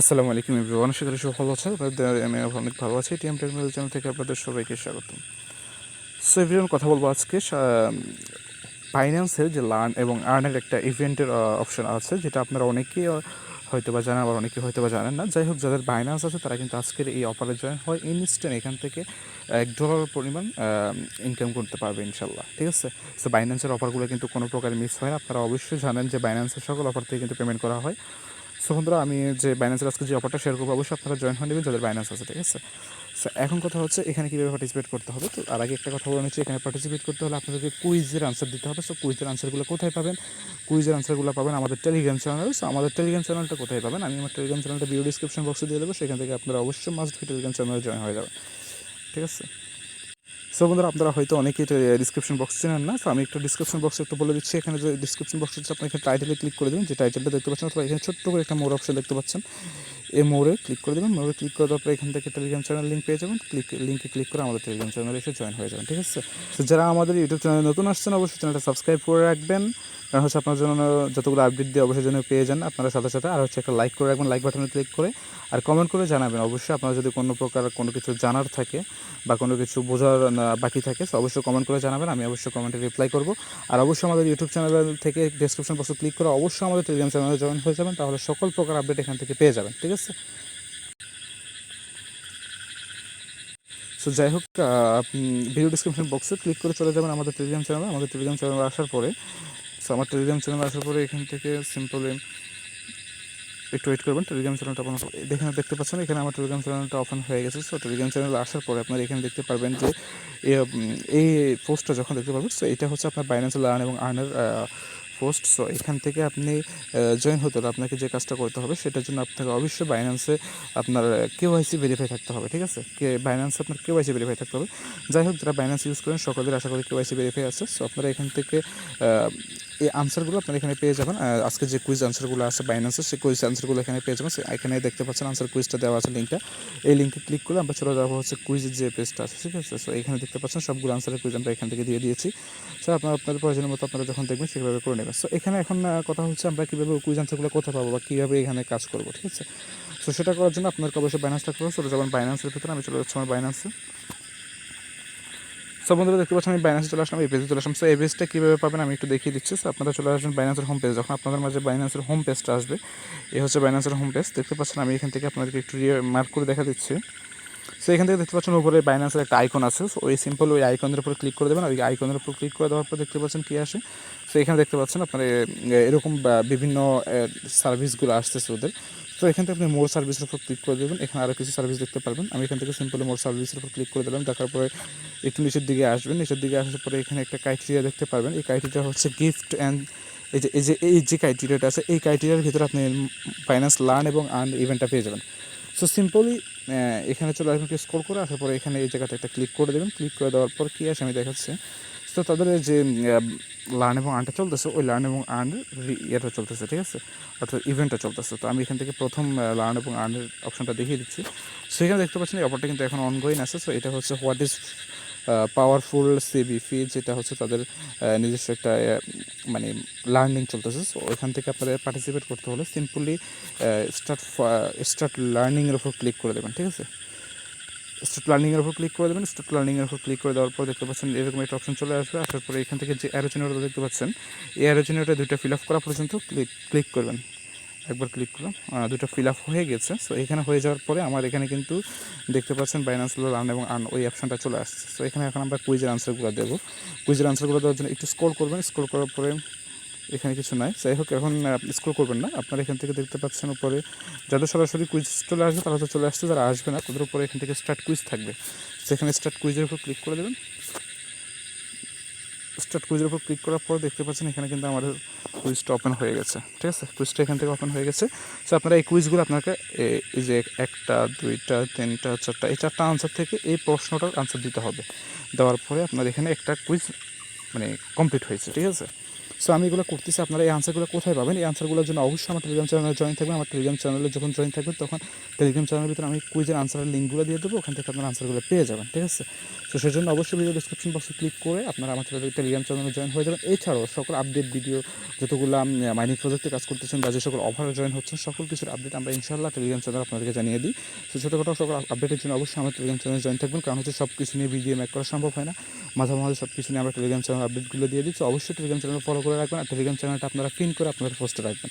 আসসালামু আলাইকুম এভরিওয়ান, আশা করি সব আছে আপনাদের আমি অনেক ভালো আছি। টিএম টেকনোলজি চ্যানেল থেকে আপনাদের সবাইকে স্বাগত সো এভরিওয়ান, কথা বলব আজকে ফাইন্যান্সের যে লার্ন এবং আর্নের একটা ইভেন্টের অপশন আছে, যেটা আপনারা অনেকেই হয়তো বা জানেন, আবার অনেকে হয়তো বা জানেন না। যাই হোক, যাদের বাইন্যান্স আছে, তারা কিন্তু আজকের এই অফারে জয়েন হয়। ইনস্ট্যান্ট এখান থেকে এক ডলার পরিমাণ ইনকাম করতে পারবে ইনশাল্লাহ ঠিক আছে? সো বাইন্যান্সের অফারগুলো কিন্তু কোনো প্রকার মিস হয় না। আপনারা অবশ্যই জানেন যে বাইন্যান্সের সকল অফার থেকে কিন্তু পেমেন্ট করা হয়। সো বন্ধুরা, আমি যে বাইন্যান্সের আজকে যে অফারটা শেয়ার করব, অবশ্যই আপনারা জয়েন হয়ে নেবেন, যাদের বাইন্যান্স আছে, ঠিক আছে? সো এখন কথা হচ্ছে এখানে কীভাবে পার্টিসিপেট করতে হবে। তো আর আগে একটা কথা বলে নিচ্ছি, এখানে পার্টিসিপেট করতে হলে আপনাদেরকে কুইজের আনসার দিতে হবে। সো কুইজের আনসারগুলো কোথায় পাবেন? কুইজের আনসারগুলো পাবেন আমাদের টেলিগ্রাম চ্যানেল সো আমাদের টেলিগ্রাম চ্যানেলটা কোথায় পাবেন? আমি আমার টেলিগ্রাম চ্যানেলটা ভিডিও ডিসক্রিপশন বক্সে দিয়ে দেবো। সেখান থেকে আপনারা অবশ্যই মাস্ট টেলিগ্রাম চ্যানেলে জয়েন হয়ে যাবেন, ঠিক আছে? সো বন্ধুরা, আপনারা হয়তো অনেকেই ডিসক্রিপশন বক্স চেনেন না তো আমি একটা ডিসক্রিপশন বক্সে একটু বলে দিচ্ছি। এখানে যে ডিসক্রিপশন বক্স হচ্ছে আপনি এখানে টাইটেলে ক্লিক করে দেবেন, যে টাইটেলটা দেখতে পাচ্ছেন, অথবা এখানে ছোট্ট করে একটা মোর অপশন দেখতে পাচ্ছেন। এই মোড়ে ক্লিক করে দেবেন। মোড়ে ক্লিক করে দেওয়ার পর এখান থেকে টেলিগ্রাম চ্যানেল লিঙ্ক পেয়ে যাবেন। ক্লিক লিঙ্কে ক্লিক করে আমাদের টেলিগ্রাম চ্যানেলে এসে জয়েন হয়ে যাবেন, ঠিক আছে? তো যারা আমাদের ইউটিউব চ্যানেলে নতুন আসছেন, অবশ্যই চ্যানেলটা সাবস্ক্রাইব করে রাখবেন। কারণ হচ্ছে আপনার জন্য যতগুলো আপডেট দিয়ে অবশ্যই যেন পেয়ে যান, আপনারা সাথে সাথে আর হচ্ছে একটা লাইক করে রাখবেন লাইক বাটনে ক্লিক করে। আর কমেন্ট করে জানাবেন। অবশ্যই আপনারা যদি কোনো প্রকার কোনো কিছু জানার থাকে বা কোনো কিছু বোঝার বাকি থাকে তো অবশ্যই কমেন্ট করে জানাবেন। আমি অবশ্যই কমেন্টে রিপ্লাই করব। আর অবশ্যই আমাদের ইউটিউব চ্যানেল থেকে ডেসক্রিপশন বক্সে ক্লিক করে অবশ্যই আমাদের টেলিগ্রাম চ্যানেলে জয়েন হয়ে যাবেন। তাহলে সকল প্রকার আপডেট এখান থেকে পেয়ে যাবেন, ঠিক আছে? সো যাই হোক ভিডিও ডিসক্রিপশন বক্সে ক্লিক করে চলে যাবেন আমাদের টেলিগ্রাম চ্যানেলে আমাদের টেলিগ্রাম চ্যানেলে আসার পরে সো আমার টেলিগ্রাম চ্যানেলে আসার পরে এখান থেকে সিম্পলি একটু ওয়েট করবেন। টেলিগ্রাম চ্যানেলটা আপনার এখানে দেখতে পাচ্ছেন, এখানে আমার টেলিগ্রাম চ্যানেলটা ওপেন হয়ে গেছে। সো টেলিগ্রাম চ্যানেলে আসার পরে আপনারা এখানে দেখতে পারবেন যে এই পোস্টটা যখন দেখতে পারবেন সো এটা হচ্ছে আপনার বাইন্যান্স লার্ন এবং আর্নের পোস্ট। সো এখান থেকে আপনি জয়েন হতে হলে আপনাকে যে কাজটা করতে হবে সেটার জন্য আপনাকে অবশ্যই বাইন্যান্সে আপনার কেওয়াইসি ভেরিফাই থাকতে হবে, ঠিক আছে? কে বাইন্যান্সে আপনার কেওয়াইসি ভেরিফাই থাকতে হবে। যাই হোক, যারা বাইন্যান্স ইউজ করেন, সকলের আশা করি কেওয়াইসি ভেরিফাই আছে। সো আপনারা এখান থেকে এই আনসারগুলো আপনারা এখানে পেয়ে যাবেন। আজকে যে কুইজ আনসারগুলো আছে বাইন্যান্সের সেই কুইজ আনসারগুলো এখানে পেয়ে যাবেন। এখানে দেখতে পাচ্ছেন আনসার কুইজটা দেওয়া আছে লিঙ্কটা এই লিঙ্কে ক্লিক করলে আমরা চলে যাব হচ্ছে কুইজের যে পেজটা আছে, ঠিক আছে? সো এখানে দেখতে পাচ্ছেন সবগুলো আনসারের কুইজ আমরা এখান থেকে দিয়ে দিয়েছি। সো আপনার আপনাদের প্রয়োজনের মতো আপনারা যখন দেখবেন সেভাবে করে নেবেন। সো এখানে এখন কথা হচ্ছে আমরা কীভাবে কুইজ আনসারগুলো কোথায় পাবো বা কীভাবে এখানে কাজ করব, ঠিক আছে? সো সেটা করার জন্য আপনার অবশ্যই বাইন্যান্স থাকতে হবে। চলে যাবেন বাইন্যান্সের ভিতরে আমি চলে যাচ্ছি আমার বাইন্যান্সে সো বন্ধুরা, দেখতে পাচ্ছেন, আমি বাইন্যান্সে চলে আসলাম, এই পেজে চলে আসলাম। সো এই পেজটা কীভাবে পাবেন আমি একটু দেখিয়ে দিচ্ছি। সো আপনারা চলে আসবেন বাইন্যান্সের হোম পেজ যখন আপনাদের মাঝে বাইন্যান্সের হোম পেজটা আসবে এই হচ্ছে বাইন্যান্সের হোম পেজ দেখতে পাচ্ছেন, আমি এখান থেকে আপনাদেরকে একটু মার্ক করে দেখা দিচ্ছি। সো এখান থেকে দেখতে পাচ্ছেন উপরে বাইন্যান্সের একটা আইকন আছে। সো ওই সিম্পল ওই আইকনের উপর ক্লিক করে দেবেন। ওই আইকনের উপর ক্লিক করে দেওয়ার পর দেখতে পাচ্ছেন কী আসে। সো এখানে দেখতে পাচ্ছেন আপনার এরকম বিভিন্ন সার্ভিসগুলো আসতেছে ওদের। তো এখান থেকে আপনি মোর সার্ভিসের উপর ক্লিক করে দেবেন। এখানে আরও কিছু সার্ভিস দেখতে পারবেন। আমি এখান থেকে সিম্পলি মোর সার্ভিসের উপর ক্লিক করে দিলাম। দেখার পরে একটু নিচের দিকে আসবেন। নিচের দিকে আসার পরে এখানে একটা ক্রাইটেরিয়া দেখতে পারবেন। এই ক্রাইটেরিয়া হচ্ছে গিফট অ্যান্ড এই যে এই যে এই যে ক্রাইটেরিয়াটা আছে, এই ক্রাইটেরিয়ার ভিতরে আপনি ফাইন্যান্স লার্ন এবং আর্ন ইভেন্টটা পেয়ে যাবেন। সো সিম্পলি এখানে চলে আসবেন স্কোর করে আসার পরে এখানে এই জায়গাতে একটা ক্লিক করে দেবেন। ক্লিক করে দেওয়ার পর কী আছে? আমি দেখাচ্ছি। তো তাদের যে লার্ন এবং আর্নটা চলতেছে, ওই লার্ন এবং আর্নের ইয়েটা চলতেছে, ঠিক আছে? অর্থাৎ ইভেন্টটা চলতেছে। তো আমি এখান থেকে প্রথম লার্ন এবং আর্নের অপশনটা দেখিয়ে দিচ্ছি। সেখানে দেখতে পাচ্ছেন, এই অপারটা কিন্তু এখন অনগোয়িং আছে। সো এটা হচ্ছে what is powerful CB fee যেটা হচ্ছে তাদের নিজস্ব একটা মানে লার্নিং চলতেছে। সো ওইখান থেকে আপনাদের পার্টিসিপেট করতে হলে সিম্পলি স্টার্ট স্টার্ট লার্নিংয়ের উপর ক্লিক করে দেবেন, ঠিক আছে? স্টার্ট লার্নিংয়ের উপর ক্লিক করে দেবেন। স্টার্ট লার্নিংয়ের উপর ক্লিক করে দেওয়ার পর দেখতে পাচ্ছেন এরকম একটা অপশন চলে আসবে। আসার পরে এখান থেকে যে অ্যারোচিনেটা দেখতে পাচ্ছেন, এই অ্যারোচিনেটা দুইটা ফিল আপ করা পর্যন্ত ক্লিক ক্লিক করবেন। একবার ক্লিক করলাম। দুটো ফিল আপ হয়ে গেছে। সো এখানে হয়ে যাওয়ার পরে আমার এখানে কিন্তু দেখতে পাচ্ছেন বাইন্যান্স রান এবং আর্ন ওই অপশনটা চলে আসছে। সো এখানে এখন আমরা কুইজের আনসারগুলো দেবো। কুইজের আনসারগুলো দেওয়ার জন্য একটু স্ক্রল করবেন। স্ক্রল করার পরে এখানে কিছু নাই। যাই হোক, এখন স্ক্রল করবেন না। আপনারা এখান থেকে দেখতে পাচ্ছেন উপরে, যাদের সরাসরি কুইজ চলে আসবে, তারা তো চলে আসছে। যারা আসবে না, তাদের উপরে এখান থেকে স্টার্ট কুইজ থাকবে। সেখানে স্টার্ট কুইজের উপর ক্লিক করে দেবেন। স্টার্ট কুইজের উপর ক্লিক করার পর দেখতে পাচ্ছেন এখানে কিন্তু আমাদের কুইজটা ওপেন হয়ে গেছে। ঠিক আছে? কুইজটা এখান থেকে ওপেন হয়ে গেছে। সো আপনারা এই কুইজগুলো আপনাকে এই যে একটা, দুইটা, তিনটা, চারটা, এই চারটা আনসার থেকে এই প্রশ্নটার আনসার দিতে হবে। দেওয়ার পরে আপনার এখানে একটা কুইজ মানে কমপ্লিট হয়েছে। ঠিক আছে? সো আমি এগুলো করতেছি। আপনারা এই আনসারগুলো কোথায় পাবেন? এই আনসারগুলোর জন্য অবশ্যই আমার টেলিগ্রাম চ্যানেলে জয়েন থাকবেন। আমার টেলিগ্রাম চ্যানেলে যখন জয়েন থাকবেন, তখন টেলিগ্রাম চ্যানেলের ভিতরে আমি কুইজের আনসারের লিঙ্কগুলো দিয়ে দেবো। ওখান থেকে আপনারা আনসারগুলো পেয়ে যাবেন, ঠিক আছে? তো সেই জন্য অবশ্যই ভিডিও ডিসক্রিপশন বক্সে ক্লিক করে আপনারা আমার টেলিগ্রাম চ্যানেলে জয়েন হয়ে যাবেন। এছাড়াও সকল আপডেট ভিডিও যতগুলো মাইনিং প্রজেক্টে কাজ করতেছেন বা যে সকল অফারে জয়েন হচ্ছেন, সকল কিছুর আপডেট আমরা ইনশাল্লাহ টেলিগ্রাম চ্যানেল আপনাদেরকে জানিয়ে দিই। তো ছোটোখাটো সকল আপডেটের জন্য অবশ্যই আমার টেলিগ্রাম চ্যানেলে জয়েন থাকবেন। কারণ হচ্ছে সব কিছু নিয়ে ভিডিও মেক করা সম্ভব হয় না। মাঝে মাঝে সব কিছু নিয়ে আমরা টেলিগ্রাম চ্যানেল আপডেটগুলো দিয়ে তো অবশ্যই টেলিগ্রাম চ্যানেল ফলো করে রাখবেন, আর টেলিগ্রাম চ্যানেলটা আপনারা পিন করে আপনারা পোস্টে রাখবেন।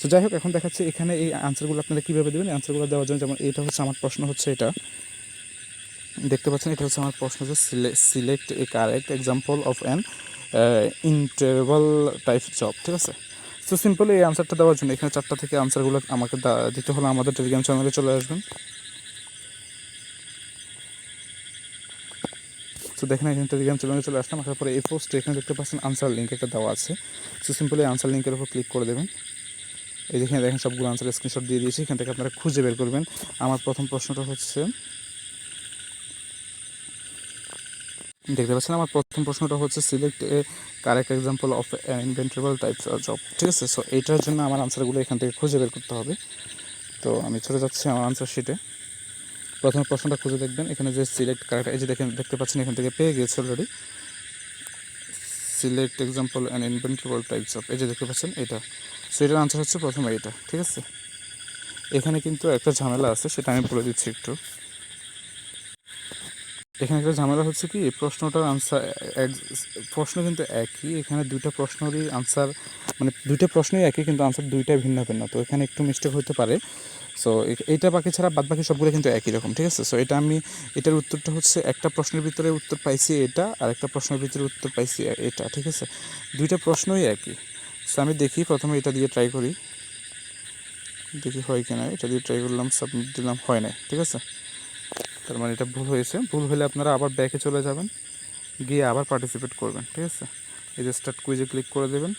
তো যাই হোক, এখন দেখাচ্ছে এখানে এই আনসারগুলো আপনারা কীভাবে দেবেন? আনসারগুলো দেওয়ার জন্য যেমন এটা হচ্ছে আমার প্রশ্ন হচ্ছে এটা। দেখতে পাচ্ছেন, এটা হচ্ছে আমার প্রশ্ন হচ্ছে select a correct example of an interval type job ঠিক আছে? সো সিম্পল এই আনসারটা দেওয়ার জন্য এখানে চারটা থেকে আনসারগুলো আমাকে দিতে হলে আমাদের টেলিগ্রাম চ্যানেলে চলে আসবেন। তো দেখেন, এখানে টেলিগ্রাম চ্যানেলে চলে আসলাম। আসার পরে এই পোস্টে এখানে দেখতে পাচ্ছেন আনসার লিঙ্ক একটা দেওয়া আছে। তো সিম্পল আনসার লিঙ্কের উপর ক্লিক করে দেবেন। এই দেখেন দেখেন, সবগুলো আনসার স্ক্রিনশট দিয়ে দিয়েছি। এখান থেকে আপনারা খুঁজে বের করবেন। আমার প্রথম প্রশ্নটা হচ্ছে, দেখতে পাচ্ছেন, আমার প্রথম প্রশ্নটা হচ্ছে select a correct example of inevitable types of job ঠিক আছে? সো এইটার জন্য আমার আনসারগুলো এখান থেকে খুঁজে বের করতে হবে। তো আমি চলে যাচ্ছি আমার আনসার শিটে প্রথম প্রশ্নটা খুঁজে দেখবেন। এখানে যে সিলেক্ট কারেক্ট এই যে দেখেন, দেখতে পাচ্ছেন এখান থেকে পেয়ে গিয়েছে already select example and inevitable types of এই যে দেখতে পাচ্ছেন, এটা। সো এটার আনসার হচ্ছে প্রথমে এটা, ঠিক আছে? এখানে কিন্তু একটা ঝামেলা আছে, সেটা আমি বলে দিচ্ছি একটু। এখানে একটা ঝামেলা হচ্ছে কি প্রশ্নটার আনসার প্রশ্ন কিন্তু একই, এখানে দুইটা প্রশ্নেরই আনসার মানে দুইটা প্রশ্নই একই, কিন্তু আনসার দুইটাই ভিন্ন ভিন্ন। তো এখানে একটু মিস্টেক হতে পারে। সো এইটা বাকি ছাড়া বাদ বাকি সবগুলো কিন্তু একই রকম, ঠিক আছে? সো এটা আমি, এটার উত্তরটা হচ্ছে একটা প্রশ্নের ভিতরে উত্তর পাইছি এটা, আর একটা প্রশ্নের ভিতরে উত্তর পাইছি এটা, ঠিক আছে? দুইটা প্রশ্নই একই। সো আমি দেখি, প্রথমে এটা দিয়ে ট্রাই করি। দেখি হয় কি না, এটা দিয়ে ট্রাই করলাম সাবমিট দিলাম, হয় নাই, ঠিক আছে? তার মানে এটা ভুল হয়েছে। ভুল হলে আপনারা আবার ব্যাকে চলে যাবেন, গিয়ে আবার পার্টিসিপেট করবেন, ঠিক আছে? এই যে স্টার্ট কুইজে ক্লিক করে দেবেন।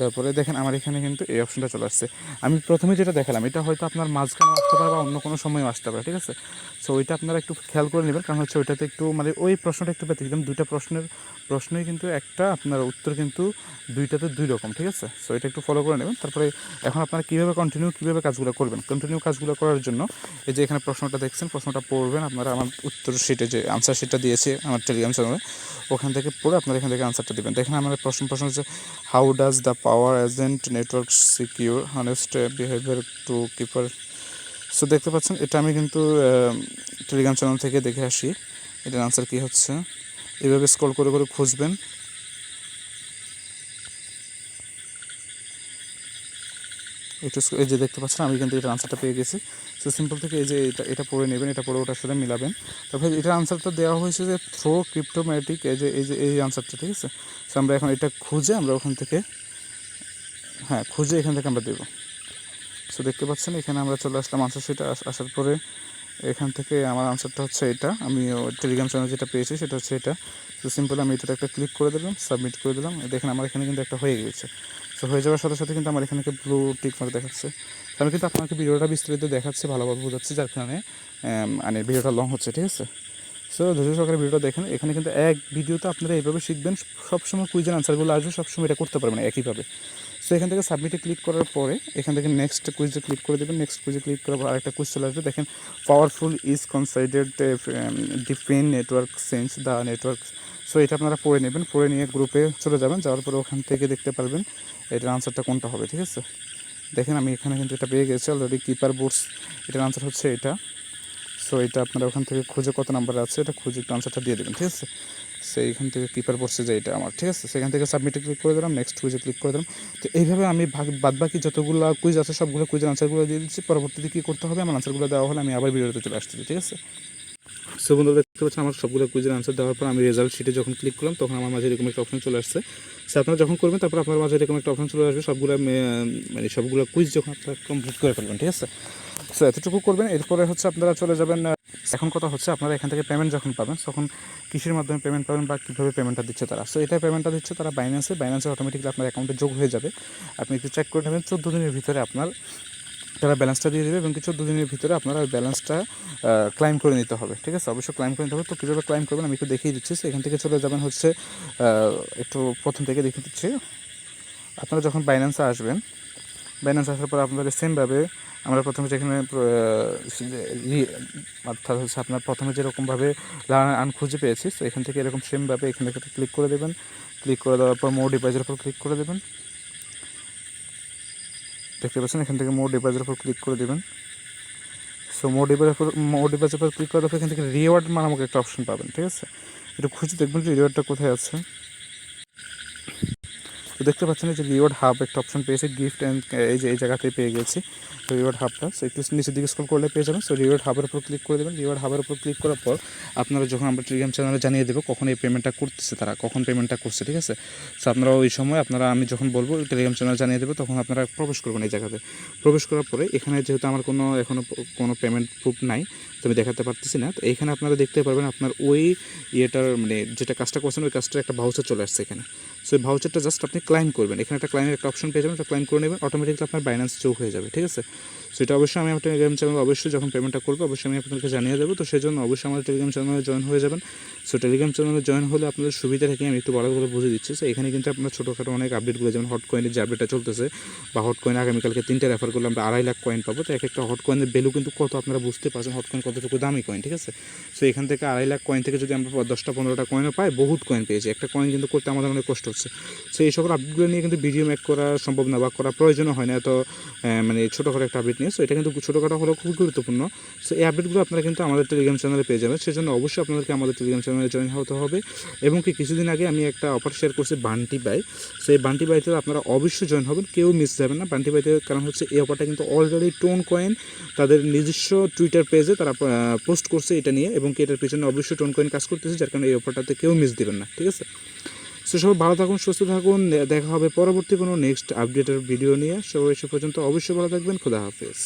তারপরে দেখেন আমার এখানে কিন্তু এই অপশনটা চলে আসছে। আমি প্রথমে যেটা দেখালাম, এটা হয়তো আপনার মাঝখানে আসতে পারে বা অন্য কোনো সময় আসতে পারে, ঠিক আছে? সো ওইটা আপনারা একটু খেয়াল করে নেবেন, কারণ হচ্ছে ওইটাতে একটু মানে ওই প্রশ্নটা একটু ব্যতিক্রম। দুইটা প্রশ্নের, প্রশ্নই কিন্তু একটা, আপনার উত্তর কিন্তু দুইটাতে দুই রকম, ঠিক আছে? সো এটা একটু ফলো করে নেবেন। তারপরে এখন আপনারা কীভাবে কন্টিনিউ কীভাবে কাজগুলো করবেন? কন্টিনিউ কাজগুলো করার জন্য এই যে এখানে প্রশ্নটা দেখছেন, প্রশ্নটা পড়বেন আপনারা আমার উত্তর শিটে যে আনসার শিটটা দিয়েছে আমার টেলিগ্রাম চ্যানেলে ওখান থেকে পড়ে আপনারা এখান থেকে আনসারটা দেবেন। দেখেন আমার প্রশ্ন প্রশ্ন হচ্ছে how does the power agent network secure honest behaviour to keeper so দেখতে পাচ্ছেন, এটা আমি কিন্তু টেলিগ্রাম চ্যানেল থেকে দেখে আসি। এটার আনসার কী হচ্ছে? এভাবে স্ক্রল করে করে খুঁজবেন। একটু এই যে দেখতে পাচ্ছেন, আমি কিন্তু এটার আনসারটা পেয়ে গেছি। সো সিম্পল থেকে এই যে এটা এটা পড়ে নেবেন, এটা পড়ে ওটার সাথে মিলাবেন। তারপরে এটার আনসারটা দেওয়া হয়েছে যে থ্রো ক্রিপ্টোম্যাটিক এই যে এই যে, এই আনসারটা ঠিক আছে? সো আমরা এখন এটা খুঁজে, আমরা ওখান থেকে হ্যাঁ খুঁজে এখান থেকে আমরা দেবো। সো দেখতে পাচ্ছেন, এখানে আমরা চলে আসলাম আনসার সেটা আসার পরে এখান থেকে আমার আনসারটা হচ্ছে এটা। আমি টেলিগ্রাম চ্যানেল যেটা পেয়েছি, সেটা হচ্ছে এটা। তো সিম্পল আমি এটাতে একটা ক্লিক করে দিলাম সাবমিট করে দিলাম। দেখেন, আমার এখানে কিন্তু একটা হয়ে গেছে সো হয়ে যাওয়ার সাথে সাথে কিন্তু আমার এখানে ব্লু টিক মার্ক দেখাচ্ছে। আমি কিন্তু আপনাকে ভিডিওটা বিস্তারিত দেখাচ্ছি, ভালোভাবে বোঝাচ্ছি, যার কারণে মানে ভিডিওটা লং হচ্ছে, ঠিক আছে? সো ধৈর্য সহকারে ভিডিওটা দেখেন। এখানে কিন্তু এক ভিডিওতে আপনারা এইভাবে শিখবেন, সবসময় কুইজের আনসারগুলো আসবে, সবসময় এটা করতে পারবেন একইভাবে। সো এখান থেকে সাবমিটে ক্লিক করার পরে, এখান থেকে নেক্সট কুইজে ক্লিক করে দেবেন। নেক্সট কুইজে ক্লিক করার পর আরেকটা কুইজ চলে আসবে। দেখেন powerful is considered DeFi network sense the network so এটা আপনারা পড়ে নেবেন। পড়ে নিয়ে গ্রুপে চলে যাবেন। যাওয়ার পরে ওখান থেকে দেখতে পারবেন এটার আনসারটা কোনটা হবে, ঠিক আছে? দেখেন, আমি এখানে কিন্তু এটা পেয়ে গেছি অলরেডি কিপার বোর্ডস এটার আনসার হচ্ছে এটা। সো এটা আপনারা ওখান থেকে খুঁজে কত নাম্বার আছে, এটা খুঁজে একটু আনসারটা দিয়ে দেবেন, ঠিক আছে? সেইখান থেকে কিপার পড়ছে যে এটা আমার, ঠিক আছে? সেখান থেকে সাবমিটে ক্লিক করে দিলাম নেক্সট কুইজে ক্লিক করে দিলাম। তো এইভাবে আমি ভাগ বাদ বাকি যতগুলো কুইজ আছে, সবগুলো কুইজের আনসারগুলো দিয়ে দিচ্ছি। পরবর্তীতে কী করতে হবে? আমার আনসারগুলো দেওয়া হলে আমি আবার ভিডিওতে চলে আসতেছি, ঠিক আছে? সো বন্ধুরা, দেখতে পাচ্ছেন আমার সবগুলো কুইজের আনসার দেওয়ার পর আমি রেজাল্ট শিটে যখন ক্লিক করলাম, তখন আমার মাঝে এরকম একটা অপশন চলে আসছে। সো আপনারা যখন করবেন, তারপর আপনার মাঝে এরকম একটা অপশন চলে আসবে। সবগুলো মানে সবগুলো কুইজ যখন আপনারা কমপ্লিট করে ফেলবেন, ঠিক আছে? সো এতটুকু করবেন। এরপরে হচ্ছে আপনারা চলে যাবেন এখন কথা হচ্ছে আপনারা এখান থেকে পেমেন্ট যখন পাবেন, তখন কিসের মাধ্যমে পেমেন্ট পাবেন বা কীভাবে পেমেন্টটা দিচ্ছে তারা। সো এটা পেমেন্টটা দিচ্ছে তারা বাইন্যান্সে বাইন্যান্সে অটোমেটিকলি আপনার অ্যাকাউন্টে যোগ হয়ে যাবে। আপনি একটু চেক করে নেবেন, চোদ্দ দিনের ভিতরে আপনার তারা ব্যালেন্সটা দিয়ে দেবে এবং কিছু দুদিনের ভিতরে আপনারা ওই ব্যালেন্সটা ক্লাইম করে নিতে হবে, ঠিক আছে? অবশ্যই ক্লাইম করে নিতে হবে। তো কীভাবে ক্লাইম করবেন আমি একটু দেখিয়ে দিচ্ছি। এখান থেকে চলে যাবেন হচ্ছে একটু প্রথম থেকে দেখিয়ে দিচ্ছি। আপনারা যখন বাইন্যান্সে আসবেন বাইন্যান্স আসার পর আপনাদের সেমভাবে আমরা প্রথমে যেখানে অর্থাৎ হচ্ছে আপনার প্রথমে যেরকমভাবে আন খুঁজে পেয়েছি তো এখান থেকে এরকম সেমভাবে এখান থেকে ক্লিক করে দেবেন। ক্লিক করে দেওয়ার পর মোর ডিভাইসের উপর ক্লিক করে দেবেন। দেখতে পাচ্ছেন এখান থেকে মোর ডিভাইসের উপর ক্লিক করে দেবেন। সো মোর ডিভাইসের উপর মোর ডিভাইসের উপর ক্লিক করার পর এখান থেকে রিওয়ার্ড নামক একটা অপশন পাবেন, ঠিক আছে? একটু খুঁজে দেখবেন যে রিওয়ার্ডটা কোথায় আছে। তো দেখতে পাচ্ছেন যে রিওয়ার্ড হাব একটা অপশন পেয়েছে গিফট অ্যান্ড এই যে, এই জায়গাতেই পেয়ে গেছি। তো রিওয়ার্ড হাবটা সো একটু নিচের দিকে স্ক্রল করলে পেয়ে যাবেন। সো রিওয়ার্ড হাবের উপর ক্লিক করে দেবেন। রিওয়ার্ড হাবের উপর ক্লিক করার পর আপনারা যখন আমরা টেলিগ্রাম চ্যানেলে জানিয়ে দেবো কখন এই পেমেন্টটা করতেছে তারা, কখন পেমেন্টটা করছে, ঠিক আছে? সো আপনারা ওই সময় আপনারা, আমি যখন বলব টেলিগ্রাম চ্যানেল জানিয়ে দেবো, তখন আপনারা প্রবেশ করবেন এই জায়গাতে। প্রবেশ করার পরে এখানে যেহেতু আমার কোনো এখনও কোনো পেমেন্ট প্রুফ নাই, তো আমি দেখাতে পারতেছি না। তো এইখানে আপনারা দেখতে পারবেন আপনার ওই ইয়েটার মানে যেটা কাজটা করছেন, ওই কাজটার একটা ভাউচার চলে আসছে এখানে। সো ভাউচারটা জাস্ট আপনি ক্লাইম করবেন। এখানে একটা ক্লাইমের একটা অপশন পেয়ে যাবেন ক্লাইম করে নেবেন অটোমেটিকলি আপনার বাইন্যান্স যোগ হয়ে যাবে, ঠিক আছে? সো এটা অবশ্যই আমি আমার টেলিগ্রাম চ্যানেল অবশ্যই যখন পেমেন্টটা করব, অবশ্যই আমি আপনাদেরকে জানিয়ে দেবো। তো সেই জন্য অবশ্যই আমাদের টেলিগ্রাম চ্যানেলে জয়েন হয়ে যাবেন। সো টেলিগ্রাম চ্যানেলে জয়েন হলে আপনাদের সুবিধা থেকে আমি একটু বড় করে বুঝে দিচ্ছি। সো এখানে কিন্তু আপনার ছোটোখাটো অনেক আপডেটগুলো যেমন হট কয়েনের যে আপডেটটা চলতেছে বা হট কয়েন আগামীকালকে তিনটে রেফার করলে আমরা আড়াই লাখ কয়েন পাবো। তো এক একটা হট কয়েনের ভ্যালু কিন্তু কত আপনারা বুঝতে পারছেন? হট কয়েন কতটুকু দামি কয়েন ঠিক আছে? সো এখান থেকে আড়াই লাখ কয়েন থেকে যদি আমরা দশটা পনেরোটা কয়েনও পাই, বহুত কয়েন পেয়েছি। একটা কয়েন কিন্তু করতে আমাদের অনেক কষ্ট হচ্ছে। সো এই সকল আপডেটগুলো নিয়ে কিন্তু ভিডিও মেক করা সম্ভব না বা করা প্রয়োজনও হয় না। এত মানে ছোটোখাটো একটা আপডেট নিয়ে। সো এটা কিন্তু ছোটোখাটো হলেও খুবই গুরুত্বপূর্ণ। সো এই আপডেটগুলো আপনারা কিন্তু আমাদের টেলিগ্রাম চ্যানেলে পেয়ে যাবেন। সেজন্য অবশ্যই আপনাদেরকে আমাদের টেলিগ্রাম চ্যানেলে জয়েন হতে হবে। এবং কি, কিছুদিন আগে আমি একটা অফার শেয়ার করছি বান্টি বাই সো এই বান্টি বাইতে আপনারা অবশ্যই জয়েন হবেন, কেউ মিস যাবেন না। বান্টি বাইতে কারণ হচ্ছে এই অফারটা কিন্তু অলরেডি টোন কয়েন তাদের নিজস্ব টুইটার পেজে তারা পোস্ট করছে এটা নিয়ে। এবং কি, এটার পিছনে অবশ্যই টোন কয়েন কাজ করতেছে, যার কারণে এই অফারটাতে কেউ মিস দেবেন না। ঠিক আছে? সবাই ভালো থাকুন, সুস্থ থাকুন। দেখা হবে পরবর্তী কোনো নেক্সট আপডেটের ভিডিও নিয়ে। সবাই সে পর্যন্ত অবশ্যই ভালো থাকবেন। খোদা হাফেজ।